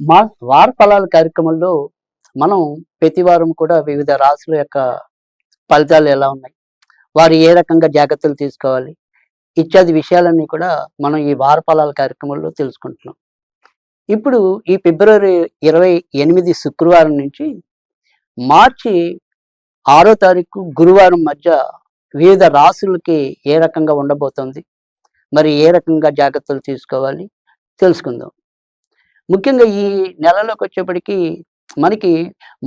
మా వార ఫలాల కార్యక్రమంలో మనం ప్రతి వారం కూడా వివిధ రాసుల యొక్క ఫలితాలు ఎలా ఉన్నాయి వారు ఏ రకంగా జాగ్రత్తలు తీసుకోవాలి ఇత్యాది విషయాలన్నీ కూడా మనం ఈ వార ఫలాల కార్యక్రమంలో తెలుసుకుంటున్నాం. ఇప్పుడు ఈ ఫిబ్రవరి ఇరవై ఎనిమిది శుక్రవారం నుంచి మార్చి ఆరో తారీఖు గురువారం మధ్య వివిధ రాసులకి ఏ రకంగా ఉండబోతోంది మరి ఏ రకంగా జాగ్రత్తలు తీసుకోవాలి తెలుసుకుందాం. ముఖ్యంగా ఈ నెలలోకి వచ్చేప్పటికీ మనకి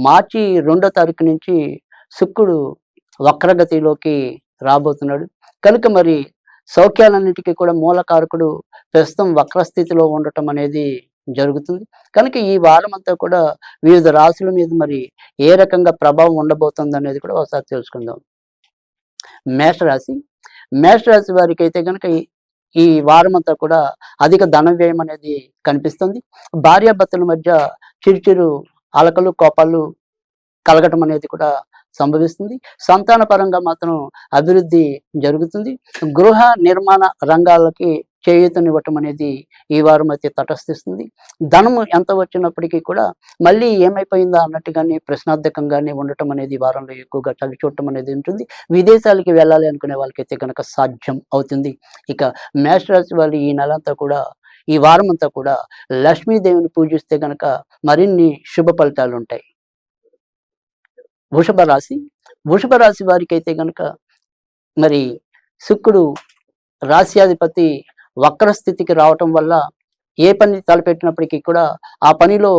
మార్చి రెండో తారీఖు నుంచి శుక్రుడు వక్రగతిలోకి రాబోతున్నాడు. కనుక మరి సౌఖ్యాలన్నిటికీ కూడా మూలకారకుడు ప్రస్తుతం వక్రస్థితిలో ఉండటం అనేది జరుగుతుంది. కనుక ఈ వారం అంతా కూడా వివిధ రాశుల మీద మరి ఏ రకంగా ప్రభావం ఉండబోతుంది అనేది కూడా ఒకసారి తెలుసుకుందాం. మేషరాశి. మేషరాశి వారికి అయితే కనుక ఈ- వారమంతా కూడా అధిక ధన వ్యయం అనేది కనిపిస్తుంది. భార్యాభర్తల మధ్య చిరుచిరు అలకలు కోపాలు కలగటం అనేది కూడా సంభవిస్తుంది. సంతాన పరంగా మాత్రం అభివృద్ధి జరుగుతుంది. గృహ నిర్మాణ రంగాలకి చేయూతనివ్వటం అనేది ఈ వారం అయితే తటస్థిస్తుంది. ధనము ఎంత వచ్చినప్పటికీ కూడా మళ్ళీ ఏమైపోయిందా అన్నట్టుగానే ప్రశ్నార్థకంగానే ఉండటం అనేది వారంలో ఎక్కువగా చవి చూడటం అనేది ఉంటుంది. విదేశాలకి వెళ్ళాలి అనుకునే వాళ్ళకైతే కనుక సాధ్యం అవుతుంది. ఇక మేషరాశి వాళ్ళు ఈ నెలంతా కూడా ఈ వారం అంతా కూడా లక్ష్మీదేవిని పూజిస్తే కనుక మరిన్ని శుభ ఫలితాలు ఉంటాయి. వృషభ రాశి వృషభ రాశి వారికి అయితే గనక మరి శుక్రుడు రాశ్యాధిపతి వక్ర స్థితికి రావటం వల్ల ఏ పని తలపెట్టినప్పటికీ కూడా ఆ పనిలో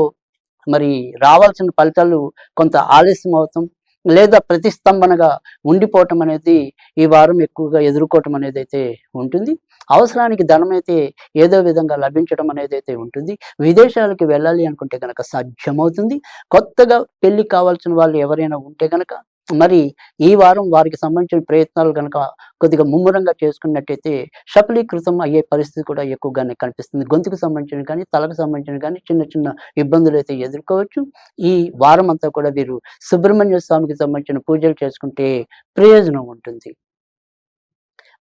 మరి రావాల్సిన ఫలితాలు కొంత ఆలస్యం అవుతాం లేదా ప్రతిస్తంభనగా ఉండిపోవటం అనేది ఈ వారం ఎక్కువగా ఎదుర్కోవటం అనేది అయితే ఉంటుంది. అవసరానికి ధనం అయితే ఏదో విధంగా లభించడం అనేది అయితే ఉంటుంది. విదేశాలకు వెళ్ళాలి అనుకుంటే కనుక సాధ్యమవుతుంది. కొత్తగా పెళ్ళి కావాల్సిన వాళ్ళు ఎవరైనా ఉంటే కనుక మరి ఈ వారం వారికి సంబంధించిన ప్రయత్నాలు కనుక కొద్దిగా ముమ్మరంగా చేసుకున్నట్టయితే సఫలీకృతం అయ్యే పరిస్థితి కూడా ఎక్కువగానే కనిపిస్తుంది. గొంతుకు సంబంధించిన కానీ తలకు సంబంధించిన కానీ చిన్న చిన్న ఇబ్బందులు అయితే ఎదుర్కోవచ్చు. ఈ వారం అంతా కూడా వీరు సుబ్రహ్మణ్య స్వామికి సంబంధించిన పూజలు చేసుకుంటే ప్రయోజనం ఉంటుంది.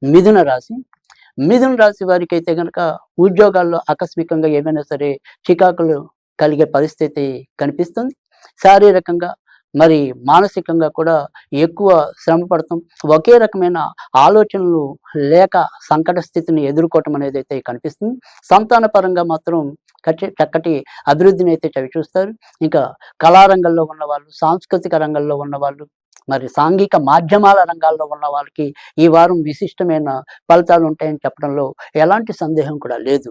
మిథున రాశి. మిథున రాశి వారికి అయితే కనుక ఉద్యోగాల్లో ఆకస్మికంగా ఏమైనా సరే చికాకులు కలిగే పరిస్థితి కనిపిస్తుంది. శారీరకంగా మరి మానసికంగా కూడా ఎక్కువ శ్రమ పడతాం. ఒకే రకమైన ఆలోచనలు లేక సంకట స్థితిని ఎదుర్కోవటం అనేది అయితే కనిపిస్తుంది. సంతాన పరంగా మాత్రం కచ్చి చక్కటి అభివృద్ధిని అయితే చవి చూస్తారు. ఇంకా కళారంగంలో ఉన్న వాళ్ళు సాంస్కృతిక రంగంలో ఉన్న వాళ్ళు మరి సాంఘిక మాధ్యమాల రంగాల్లో ఉన్న వాళ్ళకి ఈ వారం విశిష్టమైన ఫలితాలు ఉంటాయని చెప్పడంలో ఎలాంటి సందేహం కూడా లేదు.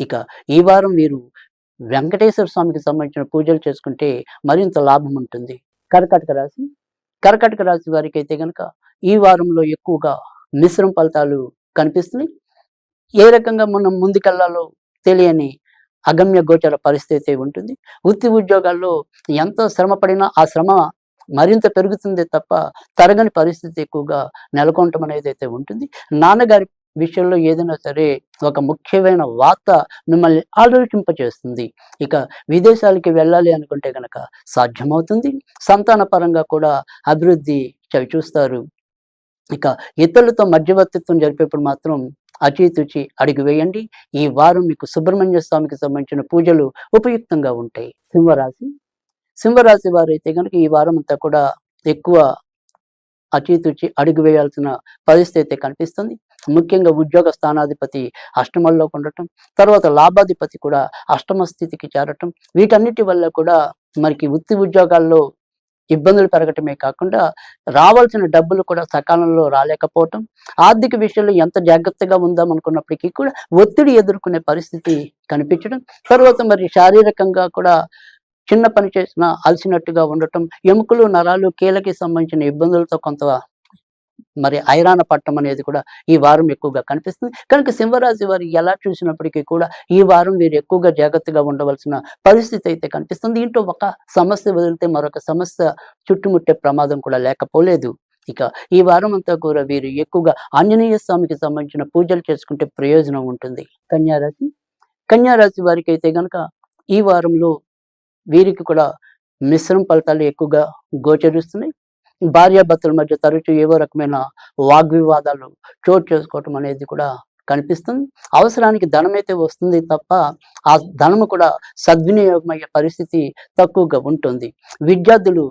ఇక ఈ వారం మీరు వెంకటేశ్వర స్వామికి సంబంధించిన పూజలు చేసుకుంటే మరింత లాభం ఉంటుంది. కర్కాటక రాశి కర్కాటక రాశి వారికి అయితే కనుక ఈ వారంలో ఎక్కువగా మిశ్రమ ఫలితాలు కనిపిస్తున్నాయి. ఏ రకంగా మనం ముందుకెళ్ళాలో తెలియని అగమ్య గోచర పరిస్థితి ఉంటుంది. వృత్తి ఉద్యోగాల్లో ఎంత శ్రమ పడినా ఆ శ్రమ మరింత పెరుగుతుంది తప్ప తరగని పరిస్థితి ఎక్కువగా నెలకొనటం అనేది అయితే ఉంటుంది. నాన్నగారి విషయంలో ఏదైనా సరే ఒక ముఖ్యమైన వార్త మిమ్మల్ని ఆలోచింపచేస్తుంది. ఇక విదేశాలకి వెళ్ళాలి అనుకుంటే కనుక సాధ్యమవుతుంది. సంతాన పరంగా కూడా అభివృద్ధి చవి చూస్తారు. ఇక ఇతరులతో మధ్యవర్తిత్వం జరిపేప్పుడు మాత్రం అచితుచి అడుగు వేయండి. ఈ వారం మీకు సుబ్రహ్మణ్య స్వామికి సంబంధించిన పూజలు ఉపయుక్తంగా ఉంటాయి. సింహరాశి. సింహరాశి వారు అయితే కనుక ఈ వారం అంతా కూడా ఎక్కువ అచితుచి అడుగు వేయాల్సిన పరిస్థితి అయితే కనిపిస్తుంది. ముఖ్యంగా ఉద్యోగ స్థానాధిపతి అష్టమంలో ఉండటం తర్వాత లాభాధిపతి కూడా అష్టమ స్థితికి చేరటం వీటన్నిటి వల్ల కూడా మనకి వృత్తి ఉద్యోగాల్లో ఇబ్బందులు పెరగటమే కాకుండా రావాల్సిన డబ్బులు కూడా సకాలంలో రాలేకపోవటం ఆర్థిక విషయంలో ఎంత జాగ్రత్తగా ఉందాం అనుకున్నప్పటికీ కూడా ఒత్తిడి ఎదుర్కొనే పరిస్థితి కనిపించడం తర్వాత మరి శారీరకంగా కూడా చిన్న పని చేసినా అలసినట్టుగా ఉండటం ఎముకలు నరాలు కీలకి సంబంధించిన ఇబ్బందులతో కొంత మరి ఐరాణ పట్టం అనేది కూడా ఈ వారం ఎక్కువగా కనిపిస్తుంది. కనుక సింహరాశి వారు ఎలా చూసినప్పటికీ కూడా ఈ వారం వీరు ఎక్కువగా జాగ్రత్తగా ఉండవలసిన పరిస్థితి అయితే కనిపిస్తుంది. ఇంట్లో ఒక సమస్య వదిలితే మరొక సమస్య చుట్టుముట్టే ప్రమాదం కూడా లేకపోలేదు. ఇక ఈ వారం అంతా కూడా వీరు ఎక్కువగా ఆంజనేయ స్వామికి సంబంధించిన పూజలు చేసుకుంటే ప్రయోజనం ఉంటుంది. కన్యారాశి కన్యారాశి వారికి అయితే గనక ఈ వారంలో వీరికి కూడా మిశ్రమ ఫలితాలు ఎక్కువగా గోచరిస్తున్నాయి. భార్యాభర్తల మధ్య తరచూ ఏవో రకమైన వాగ్వివాదాలు చోటు చేసుకోవటం అనేది కూడా కనిపిస్తుంది. అవసరానికి ధనమైతే వస్తుంది తప్ప ఆ ధనము కూడా సద్వినియోగమయ్యే పరిస్థితి తక్కువగా ఉంటుంది. విద్యార్థులు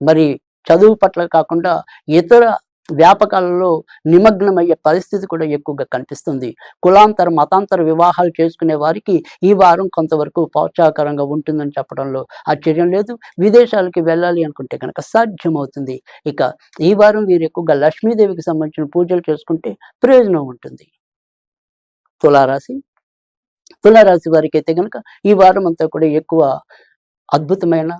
మరి చదువు పట్ల కాకుండా ఇతర వ్యాపకాలలో నిమగ్నమయ్యే పరిస్థితి కూడా ఎక్కువగా కనిపిస్తుంది. కులాంతర మతాంతర వివాహాలు చేసుకునే వారికి ఈ వారం కొంతవరకు ప్రోత్సాహకరంగా ఉంటుందని చెప్పడంలో ఆశ్చర్యం లేదు. విదేశాలకి వెళ్ళాలి అనుకుంటే కనుక సాధ్యమవుతుంది. ఇక ఈ వారం వీరు ఎక్కువగా లక్ష్మీదేవికి సంబంధించిన పూజలు చేసుకుంటే ప్రయోజనం ఉంటుంది. తులారాశి. తులారాశి వారికి అయితే కనుక ఈ వారం అంతా కూడా ఎక్కువ అద్భుతమైన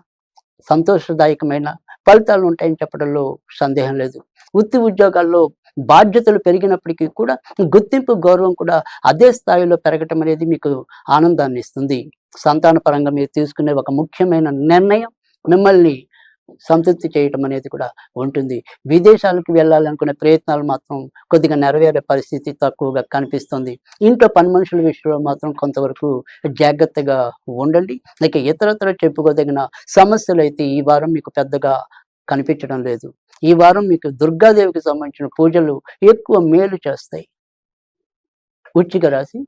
సంతోషదాయకమైన ఫలితాలు ఉంటాయని చెప్పడంలో సందేహం లేదు. వృత్తి ఉద్యోగాల్లో బాధ్యతలు పెరిగినప్పటికీ కూడా గుర్తింపు గౌరవం కూడా అదే స్థాయిలో పెరగటం అనేది మీకు ఆనందాన్ని ఇస్తుంది. సంతాన పరంగా మీరు తీసుకునే ఒక ముఖ్యమైన నిర్ణయం మిమ్మల్ని సంతృప్తి చేయటం అనేది కూడా ఉంటుంది. విదేశాలకు వెళ్ళాలనుకునే ప్రయత్నాలు మాత్రం కొద్దిగా నెరవేరే పరిస్థితి తక్కువగా కనిపిస్తుంది. ఇంట్లో పని మనుషుల విషయంలో మాత్రం కొంతవరకు జాగ్రత్తగా ఉండండి. ఇక ఇతరత్ర చెప్పుకోదగిన సమస్యలు అయితే ఈ వారం మీకు పెద్దగా కనిపించడం లేదు. ఈ వారం మీకు దుర్గాదేవికి సంబంధించిన పూజలు ఎక్కువ మేలు చేస్తాయి. ఉచ్చిక రాశి.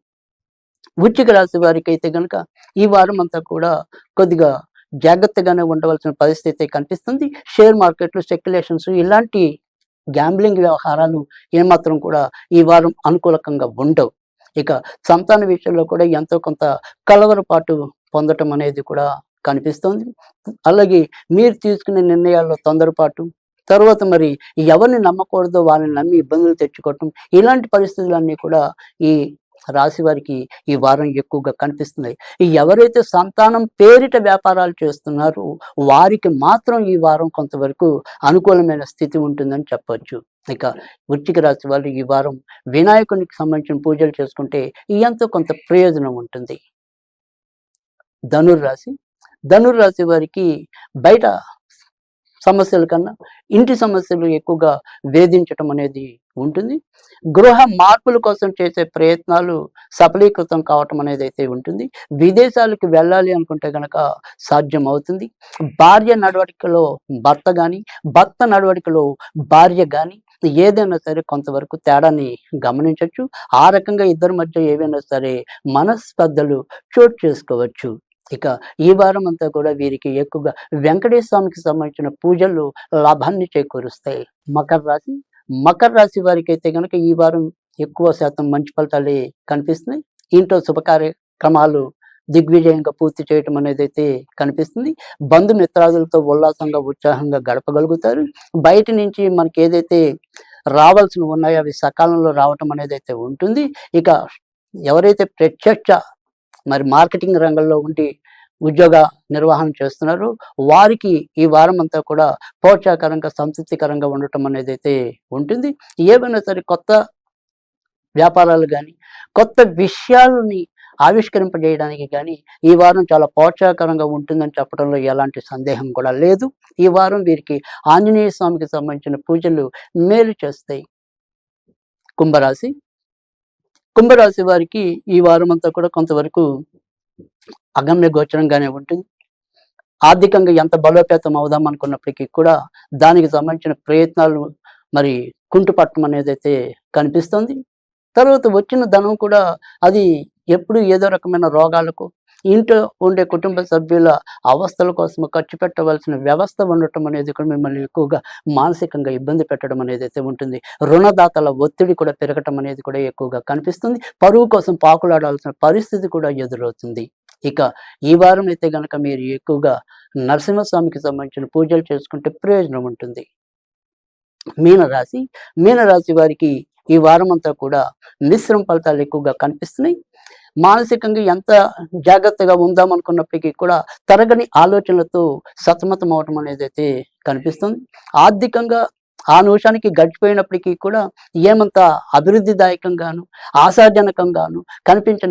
ఉచ్చిక రాశి వారికి అయితే కనుక ఈ వారం అంతా కూడా కొద్దిగా జాగ్రత్తగానే ఉండవలసిన పరిస్థితి కనిపిస్తుంది. షేర్ మార్కెట్లు స్పెక్యులేషన్స్ ఇలాంటి గ్యాంబ్లింగ్ వ్యవహారాలు ఏమాత్రం కూడా ఈ వారం అనుకూలకంగా ఉండవు. ఇక సంతాన విషయంలో కూడా ఎంతో కొంత కలవరపాటు పొందటం అనేది కూడా కనిపిస్తోంది. అలాగే మీరు తీసుకునే నిర్ణయాల్లో తొందరపాటు తర్వాత మరి ఎవరిని నమ్మకూడదో వాళ్ళని నమ్మి ఇబ్బందులు తెచ్చుకోవటం ఇలాంటి పరిస్థితులన్నీ కూడా ఈ రాశి వారికి ఈ వారం ఎక్కువగా కనిపిస్తున్నాయి. ఈ ఎవరైతే సంతానం పేరిట వ్యాపారాలు చేస్తున్నారో వారికి మాత్రం ఈ వారం కొంతవరకు అనుకూలమైన స్థితి ఉంటుందని చెప్పొచ్చు. ఇక వృశ్చిక రాశి వాళ్ళు ఈ వారం వినాయకునికి సంబంధించిన పూజలు చేసుకుంటే ఈ ఎంతో కొంత ప్రయోజనం ఉంటుంది. ధనుర్రాశి ధనుర్రాశి వారికి బయట సమస్యల కన్నా ఇంటి సమస్యలు ఎక్కువగా వేధించటం అనేది ఉంటుంది. గృహ మార్పుల కోసం చేసే ప్రయత్నాలు సఫలీకృతం కావటం అనేది అయితే ఉంటుంది. విదేశాలకు వెళ్ళాలి అనుకుంటే గనక సాధ్యం అవుతుంది. భార్య నడవడికలో భర్త కానీ భర్త నడవడికలో భార్య కానీ ఏదైనా సరే కొంతవరకు తేడాని గమనించవచ్చు ఆ రకంగా ఇద్దరి మధ్య ఏవైనా సరే మనస్పర్ధలు చోటు చేసుకోవచ్చు. ఇక ఈ వారం అంతా కూడా వీరికి ఎక్కువగా వెంకటేశ్వర స్వామికి సంబంధించిన పూజలు లాభాన్ని చేకూరుస్తాయి. మకర రాశి మకర రాశి వారికి అయితే కనుక ఈ వారం ఎక్కువ శాతం మంచి ఫలితాలే కనిపిస్తున్నాయి. ఇంట్లో శుభకార్యక్రమాలు దిగ్విజయంగా పూర్తి చేయటం అనేది అయితే కనిపిస్తుంది. బంధుమిత్రాదులతో ఉల్లాసంగా ఉత్సాహంగా గడపగలుగుతారు. బయట నుంచి మనకి ఏదైతే రావాల్సినవి ఉన్నాయో అవి సకాలంలో రావటం అనేది అయితే ఉంటుంది. ఇక ఎవరైతే ప్రత్యక్ష మరి మార్కెటింగ్ రంగంలో ఉండి ఉద్యోగ నిర్వహణ చేస్తున్నారు. వారికి ఈ వారం అంతా కూడా ప్రోత్సాహకరంగా సంతృప్తికరంగా ఉండటం అనేది అయితే ఉంటుంది. ఏమైనా సరే కొత్త వ్యాపారాలు కానీ కొత్త విషయాలని ఆవిష్కరింపజేయడానికి కానీ ఈ వారం చాలా ప్రోత్సాహకరంగా ఉంటుందని చెప్పడంలో ఎలాంటి సందేహం కూడా లేదు. ఈ వారం వీరికి ఆంజనేయ స్వామికి సంబంధించిన పూజలు మేలు చేస్తాయి. కుంభరాశి కుంభరాశి వారికి ఈ వారం అంతా కూడా కొంతవరకు అగమ్య గోచరంగానే ఉంటుంది. ఆర్థికంగా ఎంత బలోపేతం అవుదాం అనుకున్నప్పటికీ కూడా దానికి సంబంధించిన ప్రయత్నాలు మరి కుంటుపట్టం అనేది అయితే కనిపిస్తుంది. తర్వాత వచ్చిన ధనం కూడా అది ఎప్పుడు ఏదో రకమైన రోగాలకు ఇంట్లో ఉండే కుటుంబ సభ్యుల అవస్థల కోసం ఖర్చు పెట్టవలసిన వ్యవస్థ ఉండటం అనేది కూడా మిమ్మల్ని ఎక్కువగా మానసికంగా ఇబ్బంది పెట్టడం అనేది అయితే ఉంటుంది. రుణదాతల ఒత్తిడి కూడా పెరగటం అనేది కూడా ఎక్కువగా కనిపిస్తుంది. పరువు కోసం పాకులాడాల్సిన పరిస్థితి కూడా ఎదురవుతుంది. ఇక ఈ వారం అయితే గనక మీరు ఎక్కువగా నరసింహస్వామికి సంబంధించిన పూజలు చేసుకుంటే ప్రయోజనం ఉంటుంది. మీనరాశి మీనరాశి వారికి ఈ వారం అంతా కూడా మిశ్రమ ఫలితాలు ఎక్కువగా కనిపిస్తున్నాయి. మానసికంగా ఎంత జాగ్రత్తగా ఉందాం అనుకున్నప్పటికీ కూడా తరగని ఆలోచనలతో సతమతం అవటం అనేది అయితే కనిపిస్తుంది. ఆర్థికంగా ఆ నిమిషానికి గడిచిపోయినప్పటికీ కూడా ఏమంత అభివృద్ధిదాయకంగాను ఆశాజనకంగాను కనిపించని